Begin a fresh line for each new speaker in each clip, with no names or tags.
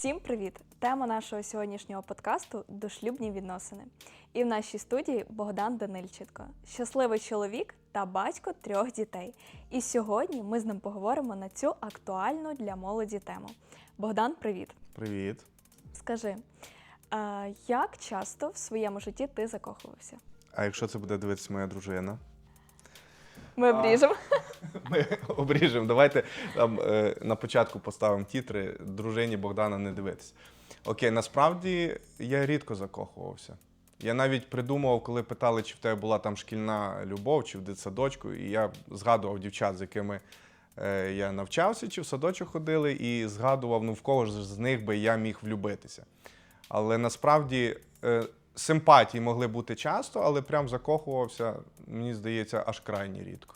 Всім привіт! Тема нашого сьогоднішнього подкасту дошлюбні відносини. І в нашій студії Богдан Данильченко, щасливий чоловік та батько трьох дітей. І сьогодні ми з ним поговоримо на цю актуальну для молоді тему. Богдан, привіт!
Привіт.
Скажи, як часто в своєму житті ти закохувався?
А якщо це буде дивитися моя дружина?
Ми обріжемо.
Ми обріжемо. Давайте там е, на початку поставимо тітри дружині Богдана не дивитися. Окей, насправді я рідко закохувався. Я навіть придумував, коли питали, чи в тебе була там шкільна любов, чи в дитсадочку, і я згадував дівчат, з якими е, я навчався, чи в садочок ходили, і згадував, ну в кого ж з них би я міг влюбитися. Але насправді е, симпатії могли бути часто, але прям закохувався, мені здається, аж крайні рідко.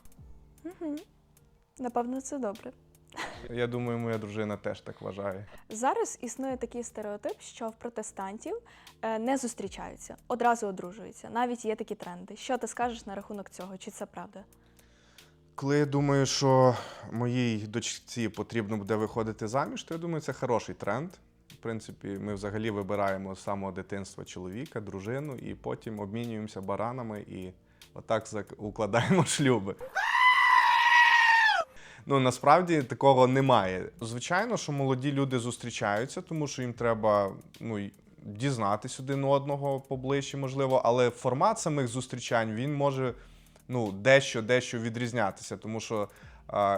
Напевно, це добре.
Я думаю, моя дружина теж так вважає.
Зараз існує такий стереотип, що в протестантів е, не зустрічаються, одразу одружуються. Навіть є такі тренди. Що ти скажеш на рахунок цього? Чи це правда?
Коли я думаю, що моїй дочці потрібно буде виходити заміж, то я думаю, це хороший тренд. Принципі, ми взагалі вибираємо з самого дитинства чоловіка, дружину, і потім обмінюємося баранами і отак укладаємо шлюби. Ну насправді такого немає. Звичайно, що молоді люди зустрічаються, тому що їм треба ну, дізнатись один одного поближче, можливо, але формат самих зустрічань він може ну, дещо дещо відрізнятися. Тому що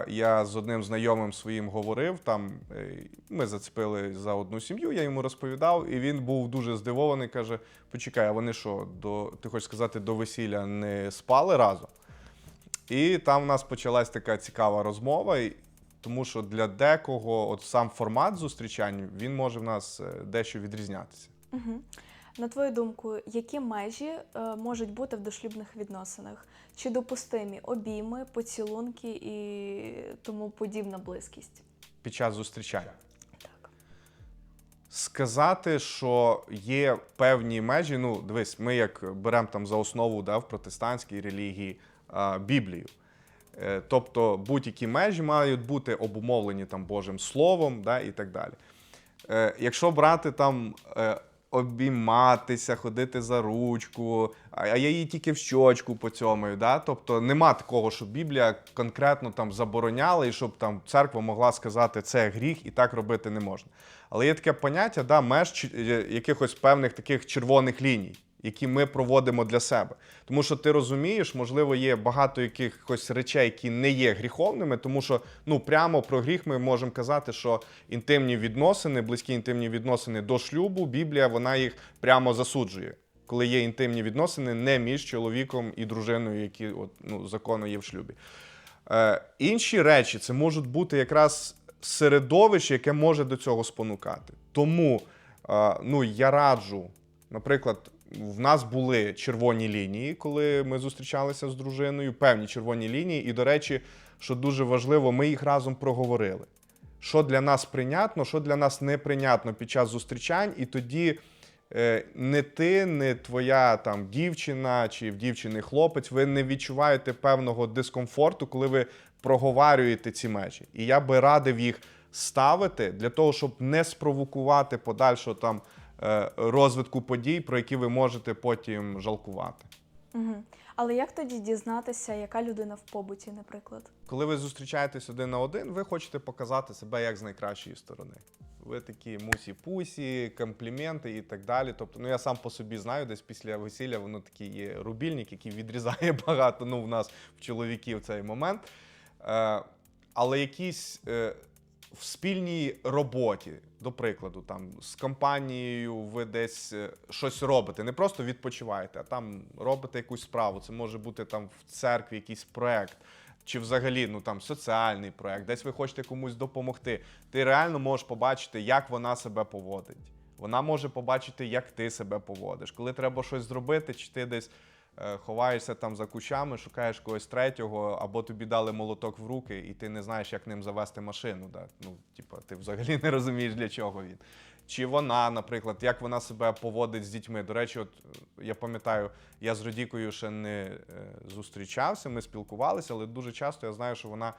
я з одним знайомим своїм говорив, там е, ми зацепили за одну сім'ю, я йому розповідав, і він був дуже здивований. каже: Почекай, а вони що, до ти хочеш сказати, до весілля не спали разом? І там в нас почалась така цікава розмова, тому що для декого от сам формат зустрічань він може в нас е, дещо відрізнятися.
Угу. На твою думку, які межі е, можуть бути в дошлюбних відносинах? Чи допустимі обійми, поцілунки і тому подібна близькість?
Під час зустрічань.
Так.
Сказати, що є певні межі. Ну, дивись, ми як беремо там за основу да, в протестантській релігії а, Біблію. Е, Тобто будь-які межі мають бути обумовлені там Божим Словом да, і так далі. Е, Якщо брати там обійматися, ходити за ручку, а я її тільки в щочку поцьомаю, да? тобто нема такого, щоб Біблія конкретно там забороняла, і щоб там церква могла сказати, це гріх і так робити не можна. Але є таке поняття, да, меж якихось певних таких червоних ліній, які ми проводимо для себе. Тому що ти розумієш, можливо, є багато якихось речей, які не є гріховними, тому що ну прямо про гріх ми можемо казати, що інтимні відносини, близькі інтимні відносини до шлюбу, Біблія вона їх прямо засуджує. Коли є інтимні відносини не між чоловіком і дружиною, які от, ну, законно є в шлюбі. Е, інші речі це можуть бути якраз середовище, яке може до цього спонукати. Тому е, ну, я раджу, наприклад, в нас були червоні лінії, коли ми зустрічалися з дружиною, певні червоні лінії. І, до речі, що дуже важливо, ми їх разом проговорили. Що для нас прийнятно, що для нас неприйнятно під час зустрічань, і тоді е, не ти, не твоя там дівчина чи в дівчини хлопець, ви не відчуваєте певного дискомфорту, коли ви проговорюєте ці межі. І я би радив їх ставити для того, щоб не спровокувати подальшого там розвитку подій, про які ви можете потім жалкувати.
Угу. Але як тоді дізнатися, яка людина в побуті, наприклад?
Коли ви зустрічаєтесь один на один, ви хочете показати себе як з найкращої сторони. Ви такі мусі-пусі, компліменти і так далі. Тобто, ну я сам по собі знаю, десь після весілля воно такий є рубільник, який відрізає багато. Ну, в нас в чоловіків цей момент. Е, але якісь е, в спільній роботі, до прикладу, там з компанією ви десь е, щось робите, не просто відпочиваєте, а там робите якусь справу. Це може бути там в церкві якийсь проект. Чи взагалі ну там соціальний проект, десь ви хочете комусь допомогти. Ти реально можеш побачити, як вона себе поводить. Вона може побачити, як ти себе поводиш. Коли треба щось зробити, чи ти десь ховаєшся там за кущами, шукаєш когось третього, або тобі дали молоток в руки, і ти не знаєш, як ним завести машину. Да? Ну, типа, ти взагалі не розумієш, для чого він. Чи вона, наприклад, як вона себе поводить з дітьми. До речі, от е, я пам'ятаю, я з Родікою ще не е, зустрічався, ми спілкувалися, але дуже часто я знаю, що вона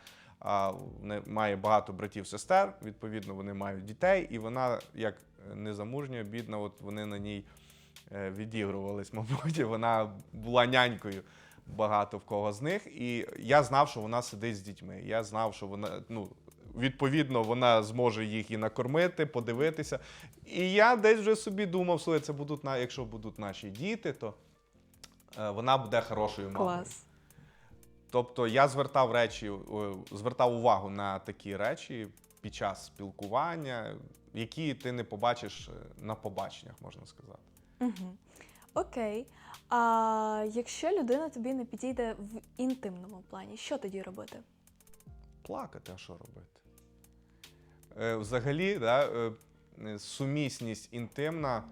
вони має багато братів сестер. Відповідно, вони мають дітей, і вона як незамужня, бідна, от вони на ній е, відігрувались, мабуть, вона була нянькою багато в кого з них. І я знав, що вона сидить з дітьми. Я знав, що вона, ну, відповідно, вона зможе їх і накормити, подивитися. І я десь вже собі думав, слухай, це будуть на, якщо будуть наші діти, то е, вона буде хорошою мамою.
Клас.
Тобто я звертав речі, звертав увагу на такі речі під час спілкування, які ти не побачиш е, на побаченнях, можна сказати.
Угу. Окей. А якщо людина тобі не підійде в інтимному плані, що тоді робити?
Плакати, а що робити? Е, взагалі, да, е, е, сумісність інтимна.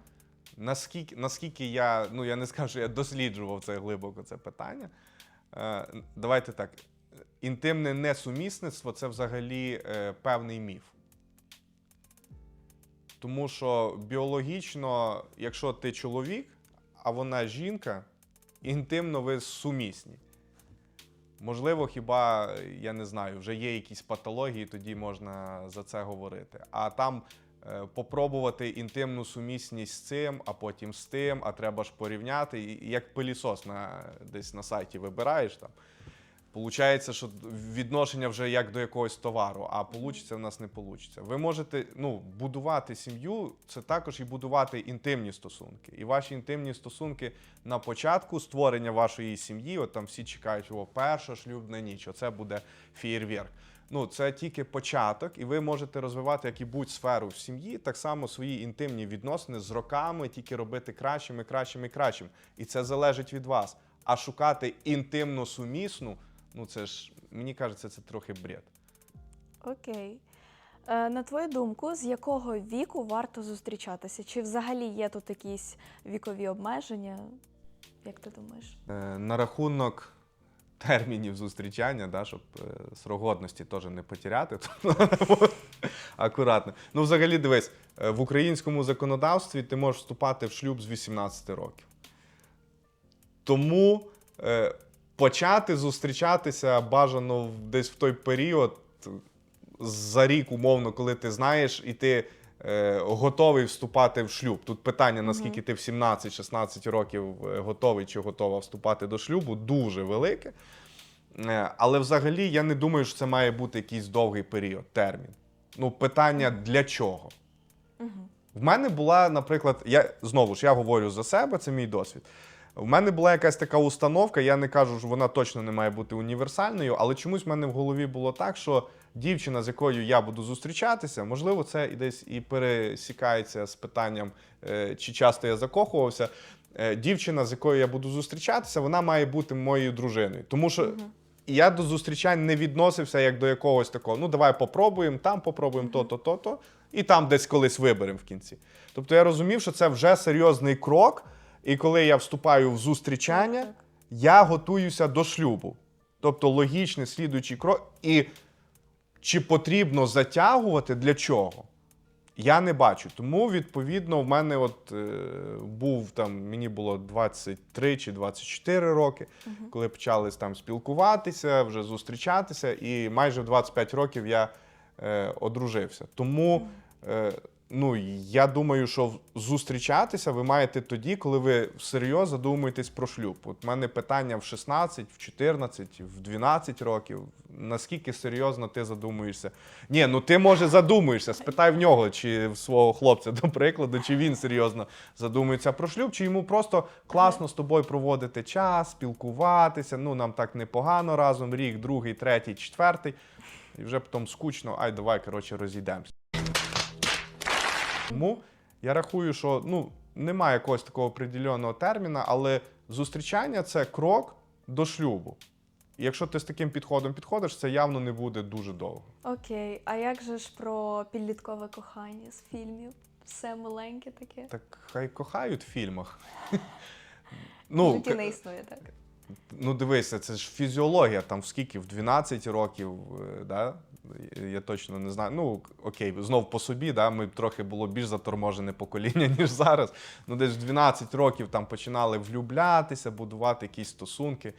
Наскільки, наскільки я, ну я не скажу, що я досліджував це глибоко це питання. Е, давайте так. Інтимне несумісництво це взагалі е, певний міф. Тому що біологічно, якщо ти чоловік, а вона жінка, інтимно ви сумісні. Можливо, хіба я не знаю, вже є якісь патології, тоді можна за це говорити. А там е, попробувати інтимну сумісність з цим, а потім з тим, а треба ж порівняти. Як пилісос на, десь на сайті вибираєш там. Получається, що відношення вже як до якогось товару, а получиться в нас не получиться. Ви можете ну, будувати сім'ю, це також і будувати інтимні стосунки. І ваші інтимні стосунки на початку створення вашої сім'ї, от там всі чекають, о, перша шлюбна ніч, оце буде фєєрверк. Ну, це тільки початок, і ви можете розвивати як і будь сферу в сім'ї, так само свої інтимні відносини з роками тільки робити кращими і кращим. І це залежить від вас. А шукати інтимно сумісну, ну це ж мені кажеться, це трохи бред.
Окей. Е, на твою думку, з якого віку варто зустрічатися? Чи взагалі є тут якісь вікові обмеження? Як ти думаєш?
Е, на рахунок термінів зустрічання, да, щоб е, срок годності теж не потеряти, то акуратно. Ну, взагалі, дивись, е, в українському законодавстві ти можеш вступати в шлюб з 18 років. Тому е, почати зустрічатися бажано десь в той період, за рік, умовно, коли ти знаєш, і ти е, готовий вступати в шлюб. Тут питання, наскільки ти в 17-16 років е, готовий чи готова вступати до шлюбу, дуже велике. Е, Але взагалі я не думаю, що це має бути якийсь довгий період, термін. Ну, питання для чого? В мене була, наприклад, я знову ж я говорю за себе, це мій досвід. В мене була якась така установка, я не кажу, що вона точно не має бути універсальною, але чомусь в мене в голові було так, що дівчина, з якою я буду зустрічатися, можливо, це і десь і пересікається з питанням, е, чи часто я закохувався. Е, Дівчина, з якою я буду зустрічатися, вона має бути моєю дружиною. Тому що я до зустрічань не відносився як до якогось такого. Ну, давай попробуємо, там попробуємо то-то, то-то, і там десь колись виберемо в кінці. Тобто я розумів, що це вже серйозний крок. І коли я вступаю в зустрічання, я готуюся до шлюбу. Тобто логічний слідуючий крок. І чи потрібно затягувати для чого? Я не бачу. Тому, відповідно, в мене от е, був там, мені було 23 чи 24 роки, коли почали там спілкуватися, вже зустрічатися, і майже в 25 років я е, одружився. Тому. Е, Ну, я думаю, що зустрічатися ви маєте тоді, коли ви всерйоз задумуєтесь про шлюб. От в мене питання в 16, в 14, в 12 років. Наскільки серйозно ти задумуєшся? Ні, ну ти може задумуєшся. Спитай в нього, чи в свого хлопця, до прикладу, чи він серйозно задумується про шлюб, чи йому просто класно з тобою проводити час, спілкуватися. Ну, нам так непогано разом, рік, другий, третій, четвертий. І вже потім скучно, ай, давай, коротше, розійдемося. Тому я рахую, що ну, немає якогось такого определеного терміна, але зустрічання це крок до шлюбу. І якщо ти з таким підходом підходиш, це явно не буде дуже довго.
Окей. А як же ж про підліткове кохання з фільмів? Все миленьке таке.
Так хай кохають в фільмах.
В
Ну,
житті не існує так.
Ну дивися, це ж фізіологія, там скільки, в 12 років, е, да? я точно не знаю. Ну, окей, знов по собі, да? ми трохи було більш заторможене покоління, ніж зараз. Ну, десь в 12 років там починали влюблятися, будувати якісь стосунки.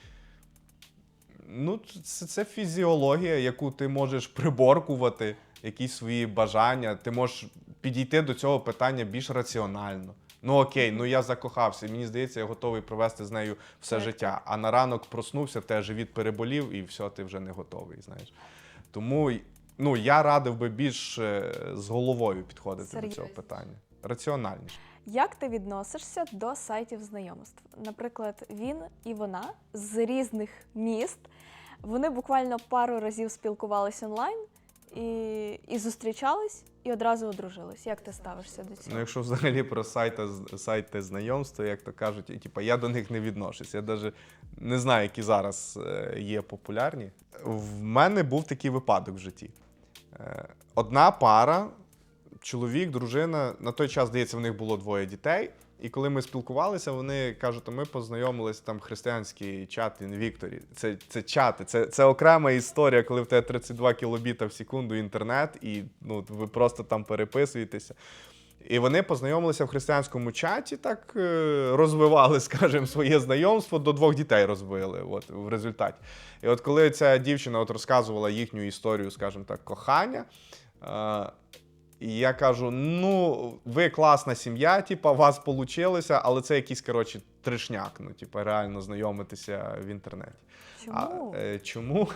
Ну, це, це фізіологія, яку ти можеш приборкувати, якісь свої бажання. Ти можеш підійти до цього питання більш раціонально. Ну окей, ну я закохався. Мені здається, я готовий провести з нею все
Так,
життя. А на ранок проснувся, в тебе живіт переболів, і все, ти вже не готовий. Знаєш. Тому ну, я радив би більш е, з головою підходити до цього питання. Раціональніше.
Як ти відносишся до сайтів знайомств? Наприклад, він і вона з різних міст. Вони буквально пару разів спілкувалися онлайн і, і зустрічались, і одразу одружились. Як ти ставишся до цього?
Ну, якщо взагалі про сайти, сайти знайомства, як то кажуть, і, типа, я до них не відношусь. Я навіть не знаю, які зараз е, є популярні. В мене був такий випадок в житті. Е, Одна пара, чоловік, дружина, на той час, здається, в них було двоє дітей. І коли ми спілкувалися, вони кажуть, ми познайомилися там християнський чат in Вікторі. Це, це чати, це, це окрема історія, коли в тебе 32 кілобіта в секунду інтернет, і ну, ви просто там переписуєтеся. І вони познайомилися в християнському чаті, так е, розвивали, скажімо, своє знайомство, до двох дітей розвили от, в результаті. І от коли ця дівчина от розказувала їхню історію, скажімо так, кохання. І я кажу: ну, ви класна сім'я, типа, у вас вийшло, але це якийсь, коротше, тришняк, ну, типа, реально знайомитися в інтернеті.
Чому?
А, е, чому?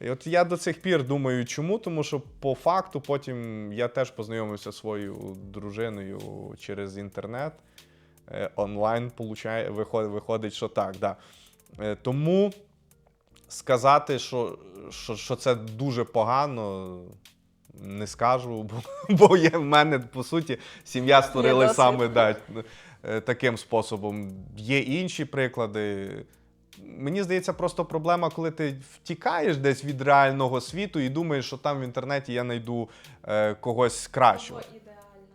І от я до цих пір думаю, чому? Тому що по факту потім я теж познайомився зі своєю дружиною через інтернет. Е, онлайн получає, виходить, виходить, що так. Да. Е, тому сказати, що, що, що це дуже погано. Не скажу, бо, бо є в мене по суті сім'я створили саме да, е, таким способом. Є інші приклади. Мені здається, просто проблема, коли ти втікаєш десь від реального світу і думаєш, що там в інтернеті я знайду е, когось кращого.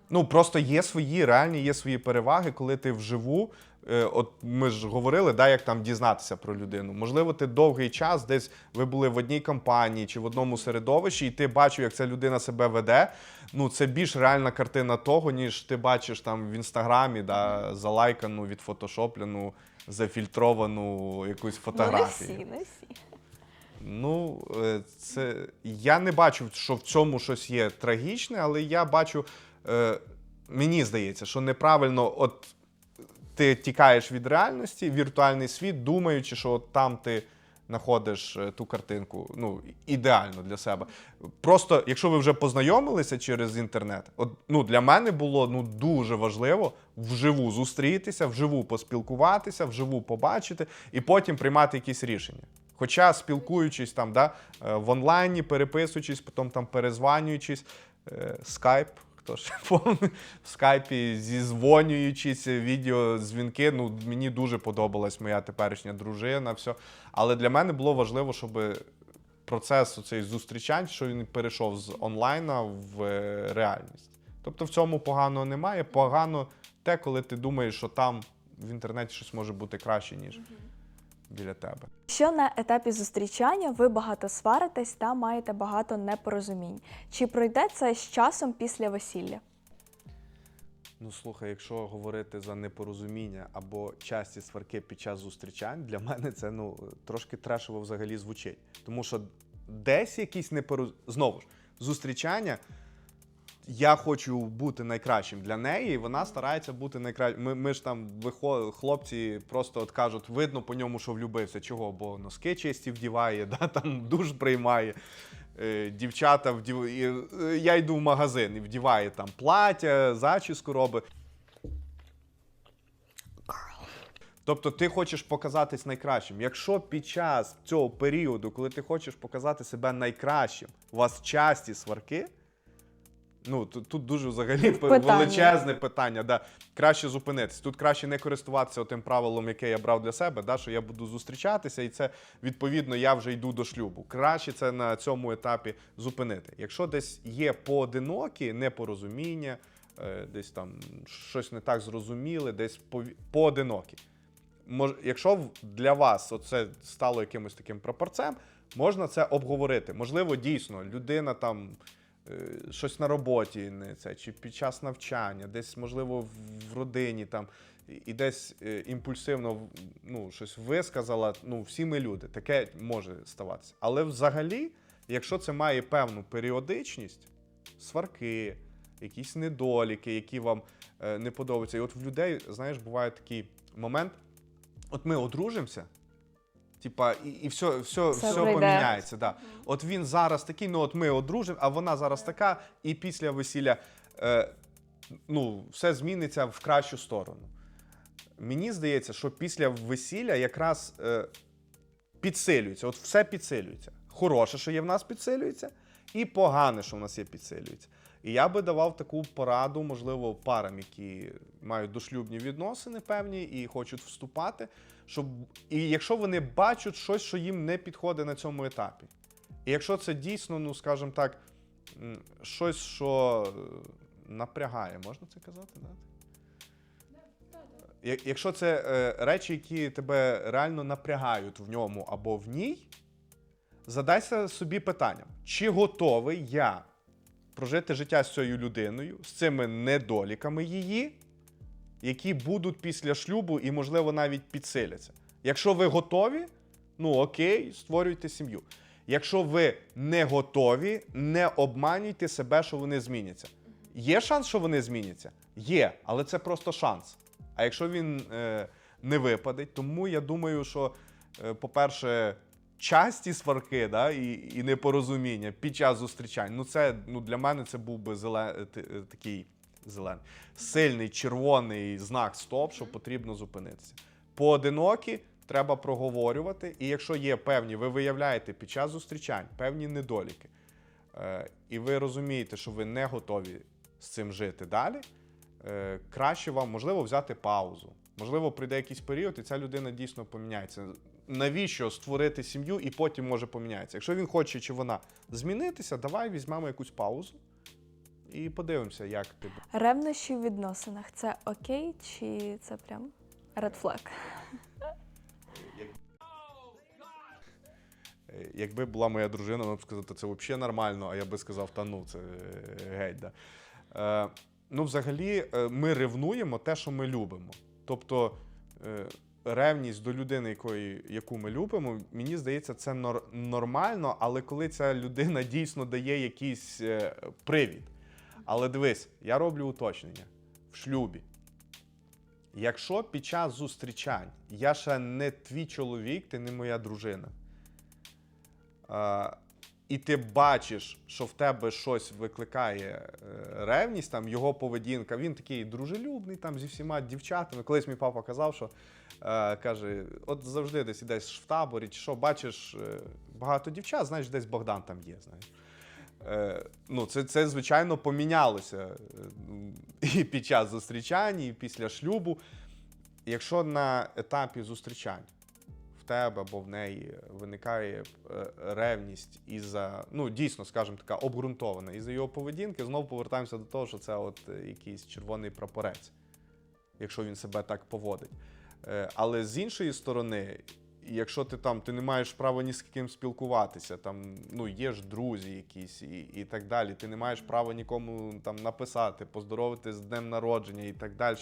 Ну просто є свої реальні, є свої переваги, коли ти вживу. Е, от ми ж говорили, да, як там дізнатися про людину. Можливо, ти довгий час десь ви були в одній компанії чи в одному середовищі, і ти бачив, як ця людина себе веде. Ну, це більш реальна картина того, ніж ти бачиш там в інстаграмі, да, залайкану, відфотошоплену, зафільтровану якусь фотографію.
Ну, не всі, не всі.
Ну, е, це я не бачу, що в цьому щось є трагічне, але я бачу, е, мені здається, що неправильно, от ти тікаєш від реальності, віртуальний світ, думаючи, що от там ти знаходиш е, ту картинку, ну, ідеально для себе. Просто, якщо ви вже познайомилися через інтернет, от ну для мене було ну дуже важливо вживу зустрітися, вживу поспілкуватися, вживу побачити і потім приймати якісь рішення. Хоча спілкуючись там, да, е, в онлайні, переписуючись, потім там перезванюючись, е, скайп. Хто ж помнить, в скайпі зізвонюючись, відеодзвінки. Ну, мені дуже подобалась моя теперішня дружина. Все. Але для мене було важливо, щоб процес цей зустрічань, що він перейшов з онлайна в е, реальність. Тобто в цьому поганого немає. Погано те, коли ти думаєш, що там в інтернеті щось може бути краще, ніж біля тебе.
Що на етапі зустрічання ви багато сваритесь та маєте багато непорозумінь? Чи пройде це з часом після весілля?
Ну слухай, якщо говорити за непорозуміння або часті сварки під час зустрічань, для мене це ну трошки трешово взагалі звучить. Тому що десь якісь непорозуміння. Знову ж, зустрічання. Я хочу бути найкращим для неї, і вона старається бути найкращим. Ми, ми ж там вихо... хлопці просто от кажуть, видно по ньому, що влюбився. Чого? Бо носки чисті вдіває, да, там душ приймає. Е, дівчата вдів... е, Я йду в магазин і вдіває там плаття, зачіску робить. Тобто ти хочеш показатись найкращим. Якщо під час цього періоду, коли ти хочеш показати себе найкращим, у вас часті сварки, ну тут, тут дуже взагалі
Питання.
величезне питання. Да. Краще зупинитись. Тут краще не користуватися тим правилом, яке я брав для себе, да, що я буду зустрічатися, і це відповідно я вже йду до шлюбу. Краще це на цьому етапі зупинити. Якщо десь є поодинокі непорозуміння, е, десь там щось не так зрозуміли, десь поодинокі. Мож, якщо для вас це стало якимось таким прапорцем, можна це обговорити. Можливо, дійсно, людина там щось на роботі, не це, чи під час навчання, десь, можливо, в- родині там, і- і десь е, імпульсивно ну, щось висказала. Ну, всі ми люди, таке може ставатися. Але взагалі, якщо це має певну періодичність, сварки, якісь недоліки, які вам е, не подобаються. І от в людей, знаєш, буває такий момент: от ми одружимося. Типа, і, і все, все,
Все
все поміняється. Да. От він зараз такий, ну от ми одружимо, а вона зараз така, і після весілля е, ну, все зміниться в кращу сторону. Мені здається, що після весілля якраз е, підсилюється. От все підсилюється. Хороше, що є в нас, підсилюється, і погане, що в нас є, підсилюється. І я би давав таку пораду, можливо, парам, які мають дошлюбні відносини певні і хочуть вступати. Щоб і якщо вони бачать щось, що їм не підходить на цьому етапі. І якщо це дійсно, ну скажімо так, щось, що е, напрягає, можна це казати? Да? Якщо це е, речі, які тебе реально напрягають в ньому або в ній, задайся собі питанням, чи готовий я прожити життя з цією людиною, з цими недоліками її, які будуть після шлюбу і, можливо, навіть підсиляться. Якщо ви готові, ну окей, створюйте сім'ю. Якщо ви не готові, не обманюйте себе, що вони зміняться. Є шанс, що вони зміняться? Є, але це просто шанс. А якщо він е, не випаде, тому я думаю, що, е, по-перше, часті сварки да, і, і непорозуміння під час зустрічань, ну це ну, для мене це був би зелен, такий зелений, сильний червоний знак стоп, що потрібно зупинитися. Поодинокі треба проговорювати, і якщо є певні, ви виявляєте під час зустрічань певні недоліки, е, і ви розумієте, що ви не готові з цим жити далі, е, краще вам можливо взяти паузу. Можливо, прийде якийсь період, і ця людина дійсно поміняється. Навіщо створити сім'ю і потім може поміняється? Якщо він хоче чи вона змінитися, давай візьмемо якусь паузу і подивимося, як ти.
Ревнощі в відносинах це окей, чи це прям red flag?
Якби була моя дружина, вона б сказала, це взагалі нормально, а я би сказав, та ну, це е, геть. Да. Е, ну, взагалі, е, ми ревнуємо те, що ми любимо. Тобто е, ревність до людини, якої, яку ми любимо, мені здається, це нор- нормально, але коли ця людина дійсно дає якийсь е, привід. Але дивись, я роблю уточнення в шлюбі. Якщо під час зустрічань я ще не твій чоловік, ти не моя дружина. А, і ти бачиш, що в тебе щось викликає е, ревність, там його поведінка. Він такий дружелюбний, там зі всіма дівчатами. Колись мій папа казав, що е, каже: от завжди десь ідеш в таборі, чи що, бачиш е, багато дівчат, знаєш, десь Богдан там є. Знаєш. Е, ну, це, це, звичайно, помінялося е, і під час зустрічань, і після шлюбу. Якщо на етапі зустрічань в тебе або в неї виникає е, ревність із-за, ну дійсно, скажімо така, обґрунтована, із-за його поведінки, знову повертаємося до того, що це от якийсь червоний прапорець, якщо він себе так поводить. Але з іншої сторони, якщо ти там ти не маєш права ні з ким спілкуватися, там ну є ж друзі якісь і, і так далі. Ти не маєш права нікому там написати, поздоровити з днем народження і так далі.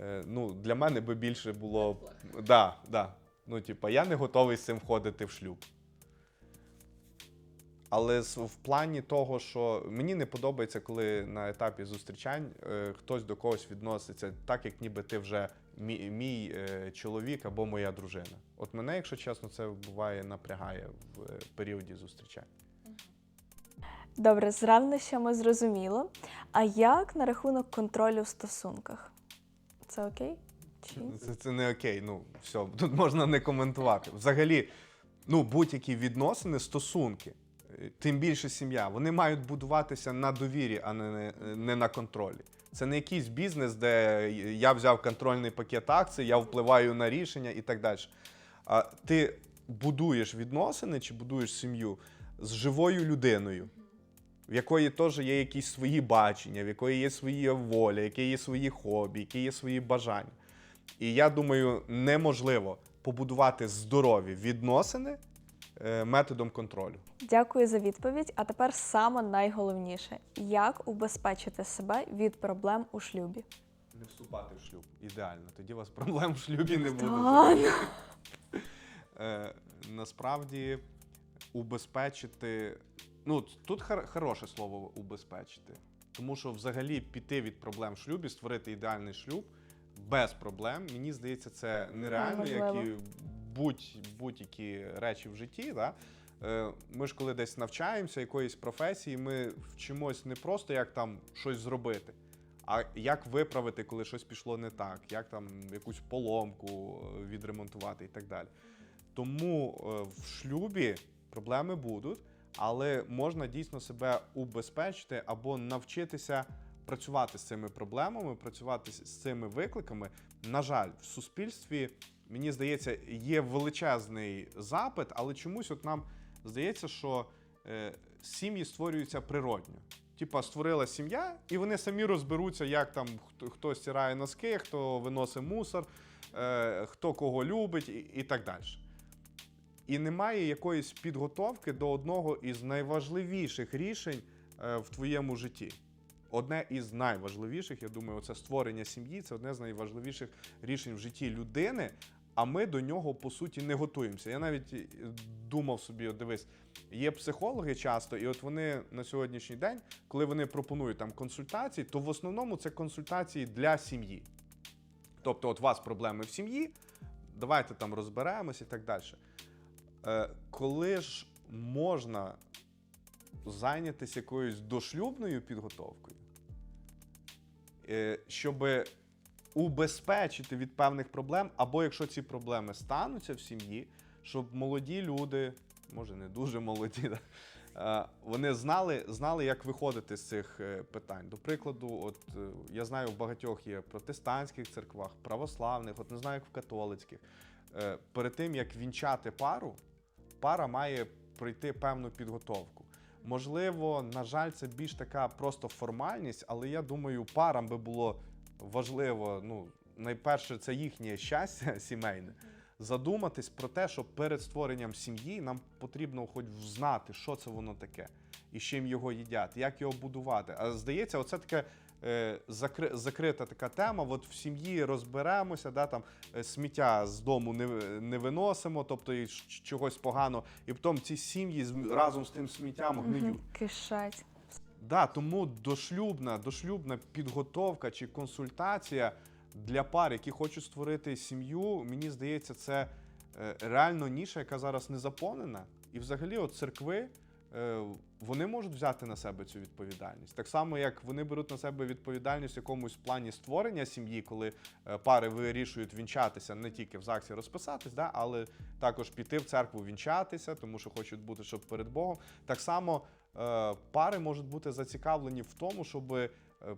Е, ну, для мене би більше було. Да, да. Ну, типа, я не готовий з цим входити в шлюб. Але в плані того, що мені не подобається, коли на етапі зустрічань е, хтось до когось відноситься так, як ніби ти вже мій, мій е, чоловік або моя дружина. От мене, якщо чесно, це буває напрягає в е, періоді зустрічань.
Добре, з ревнощами зрозуміло. А як на рахунок контролю в стосунках? Це окей? Чи?
Це, це не окей. Ну, все, тут можна не коментувати. Взагалі, ну, будь-які відносини, стосунки, тим більше сім'я, вони мають будуватися на довірі, а не, не на контролі. Це не якийсь бізнес, де я взяв контрольний пакет акцій, я впливаю на рішення і так далі. А ти будуєш відносини чи будуєш сім'ю з живою людиною, в якої теж є якісь свої бачення, в якої є своя воля, які є свої хобі, які є свої бажання. І я думаю, неможливо побудувати здорові відносини методом контролю.
Дякую за відповідь. А тепер саме найголовніше: як убезпечити себе від проблем у шлюбі?
Не вступати в шлюб. Ідеально. Тоді у вас проблем в шлюбі не буде. Е, насправді убезпечити. Ну, тут хороше слово убезпечити. Тому що взагалі піти від проблем в шлюбі, створити ідеальний шлюб без проблем, мені здається, це нереально, як і Будь-які речі в житті. Да? Е, Ми ж коли десь навчаємося якоїсь професії, ми вчимось не просто як там щось зробити, а як виправити, коли щось пішло не так, як там якусь поломку е, відремонтувати і так далі. Тому е, в шлюбі проблеми будуть, але можна дійсно себе убезпечити або навчитися працювати з цими проблемами, працювати з цими викликами. На жаль, в суспільстві, мені здається, є величезний запит, але чомусь от нам здається, що е, сім'ї створюються природньо. Типа створила сім'я, і вони самі розберуться, як там хто, стирає носки, хто виносить мусор, е, хто кого любить і, і так далі. І немає якоїсь підготовки до одного із найважливіших рішень е, в твоєму житті. Одне із найважливіших, я думаю, це створення сім'ї, це одне з найважливіших рішень в житті людини. А ми до нього по суті не готуємося. Я навіть е, думав собі, дивись, є психологи часто, і от вони на сьогоднішній день, коли вони пропонують там консультації, то в основному це консультації для сім'ї. Тобто, от у вас проблеми в сім'ї, давайте там розберемось і так далі. Е, коли ж можна зайнятися якоюсь дошлюбною підготовкою, е, щоб убезпечити від певних проблем, або якщо ці проблеми стануться в сім'ї, щоб молоді люди, може не дуже молоді, е, вони знали, знали, як виходити з цих е, питань. До прикладу, от е, я знаю, в багатьох є протестантських церквах, православних, от не знаю, як в католицьких. Перед тим як вінчати пару, пара має пройти певну підготовку. Можливо, на жаль, це більш така просто формальність, але я думаю, парам би було важливо, ну, найперше, це їхнє щастя сімейне. Задуматись про те, що перед створенням сім'ї нам потрібно хоч знати, що це воно таке, і з чим його їдять, як його будувати. А здається, оце таке е, закри- закрита така тема. От в сім'ї розберемося, да, там е, сміття з дому не, не виносимо, тобто і ч- чогось погано, і потім ці сім'ї з- разом з тим сміттям гниють.
Кишать.
Да, тому дошлюбна, дошлюбна підготовка чи консультація для пар, які хочуть створити сім'ю, мені здається, це е, реально ніша, яка зараз не заповнена. І взагалі, от церкви. е, Вони можуть взяти на себе цю відповідальність. Так само, як вони беруть на себе відповідальність в якомусь плані створення сім'ї, коли е, пари вирішують вінчатися не тільки в ЗАГСі розписатись, да, але також піти в церкву вінчатися, тому що хочуть бути щоб перед Богом. Так само пари можуть бути зацікавлені в тому, щоб е,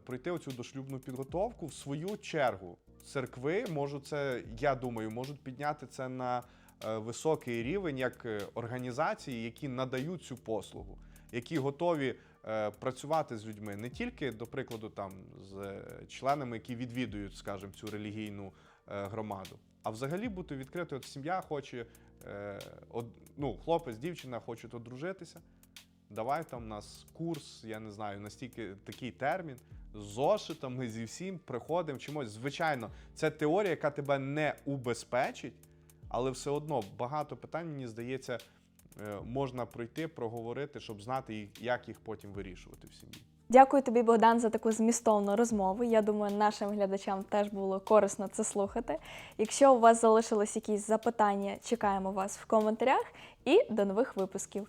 пройти оцю дошлюбну підготовку. В свою чергу церкви можуть це, я думаю, можуть підняти це на е, високий рівень як е, організації, які надають цю послугу, які готові е, працювати з людьми не тільки, до прикладу, там з е, членами, які відвідують, скажімо, цю релігійну е, громаду, а взагалі бути відкритою. От сім'я хоче, е, ну, хлопець, дівчина хочуть одружитися. Давай там у нас курс, я не знаю, настільки такий термін. Зошитами зі всім приходимо чимось. Звичайно, це теорія, яка тебе не убезпечить, але все одно багато питань, мені здається, е, можна пройти, проговорити, щоб знати, як їх потім вирішувати в сім'ї.
Дякую тобі, Богдан, за таку змістовну розмову. Я думаю, нашим глядачам теж було корисно це слухати. Якщо у вас залишились якісь запитання, чекаємо вас в коментарях і до нових випусків.